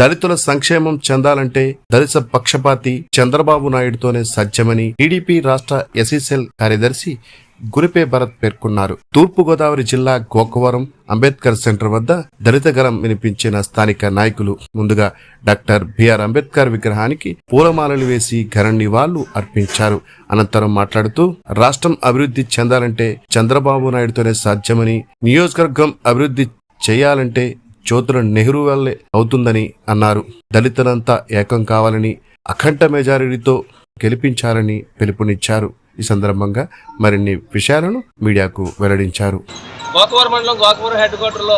దళితుల సంక్షేమం చెందాలంటే దళిత పక్షపాతి చంద్రబాబు నాయుడుతోనే సాధ్యమని టీడీపీ రాష్ట్ర ఎస్ఈసెల్ కార్యదర్శి గురిపే భరత్ పేర్కొన్నారు. తూర్పుగోదావరి జిల్లా గోకవరం అంబేద్కర్ సెంటర్ వద్ద దళిత గలం వినిపించిన స్థానిక నాయకులు ముందుగా డాక్టర్ బిఆర్ అంబేద్కర్ విగ్రహానికి పూలమాలలు వేసి ఘన నివాళులు అర్పించారు. అనంతరం మాట్లాడుతూ రాష్ట్రం అభివృద్ధి చెందాలంటే చంద్రబాబు నాయుడుతోనే సాధ్యమని నియోజకవర్గం అభివృద్ధి చేయాలంటే జ్యోతుల నెహ్రూ వల్లే అవుతుందని అన్నారు. దళితులంతా ఏకం కావాలని అఖండ మెజారిటీతో గెలిపించాలని పిలుపునిచ్చారు. ఈ సందర్భంగా మరిన్ని విషయాలను మీడియాకు వెల్లడించారు. గోకవరం మండలం గోకవరం హెడ్ క్వార్టర్లో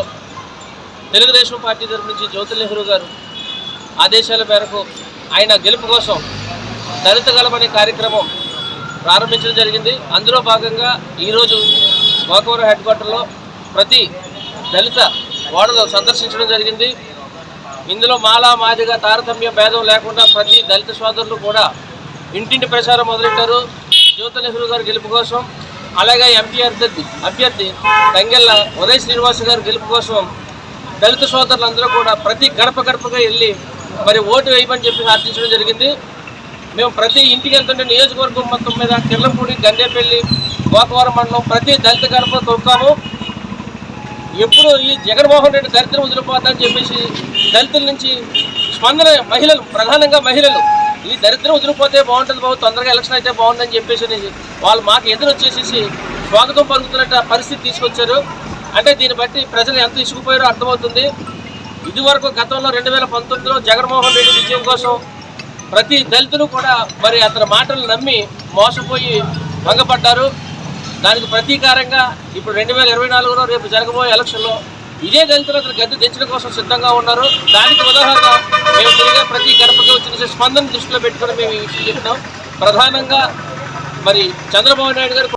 తెలుగుదేశం పార్టీ తరఫు నుంచి జ్యోతి నెహ్రూ గారు ఆదేశాల మేరకు ఆయన గెలుపు కోసం దళిత గలం అనే కార్యక్రమం ప్రారంభించడం జరిగింది. అందులో భాగంగా ఈరోజు గోకవరం హెడ్ క్వార్టర్లో ప్రతి దళిత వార్డులో సందర్శించడం జరిగింది. ఇందులో మాలా మాదిగా తారతమ్య భేదం లేకుండా ప్రతి దళిత సోదరులు కూడా ఇంటింటి ప్రచారం మొదలెట్టారు. జ్యోతి నెహ్రూ గారి గెలుపు కోసం అలాగే ఎంపీ అభ్యర్థి అభ్యర్థి తంగెళ్ళ ఉదయ్ శ్రీనివాస్ గారి గెలుపు కోసం దళిత సోదరులందరూ కూడా ప్రతి గడప గడపగా వెళ్ళి మరి ఓటు వేయమని చెప్పి ప్రార్థించడం జరిగింది. మేము ప్రతి ఇంటికి వెళ్తుంటే నియోజకవర్గం మొత్తం మీద కిర్లంపూడి గండేపల్లి గోకవరం మండలం ప్రతి దళిత గడప తొక్కాము ఎప్పుడు ఈ జగన్మోహన్ రెడ్డి దరిద్రం వదిలిపోతాఅని చెప్పేసి దళితుల నుంచి స్పందన మహిళలు ప్రధానంగా మహిళలు ఈ దరిద్రం వదిలిపోతే బాగుంటుంది బాబు తొందరగా ఎలక్షన్ అయితే బాగుందని చెప్పేసి వాళ్ళు మాకు ఎదురు వచ్చేసేసి స్వాగతం పలుకుతున్నట్టు పరిస్థితి తీసుకొచ్చారు. అంటే దీన్ని బట్టి ప్రజలు ఎంత ఇసుకుపోయారో అర్థమవుతుంది. ఇదివరకు గతంలో రెండు వేల పంతొమ్మిదిలో జగన్మోహన్ రెడ్డి విజయం కోసం ప్రతి దళితులు కూడా మరి అతని మాటలు నమ్మి మోసపోయి భంగపడ్డారు. దానికి ప్రతీకారంగా ఇప్పుడు రెండు వేల ఇరవై నాలుగులో రేపు జరగబోయే ఎలక్షన్లో ఇదే దళితులు అతను గద్దె తెచ్చడం కోసం సిద్ధంగా ఉన్నారు. దానికి ఉదాహరణ మేము తిరిగే ప్రతి గడపకి వచ్చిన స్పందన దృష్టిలో పెట్టుకుని మేము ఈ విషయం చెప్తాం ప్రధానంగా మరి చంద్రబాబు నాయుడు గారు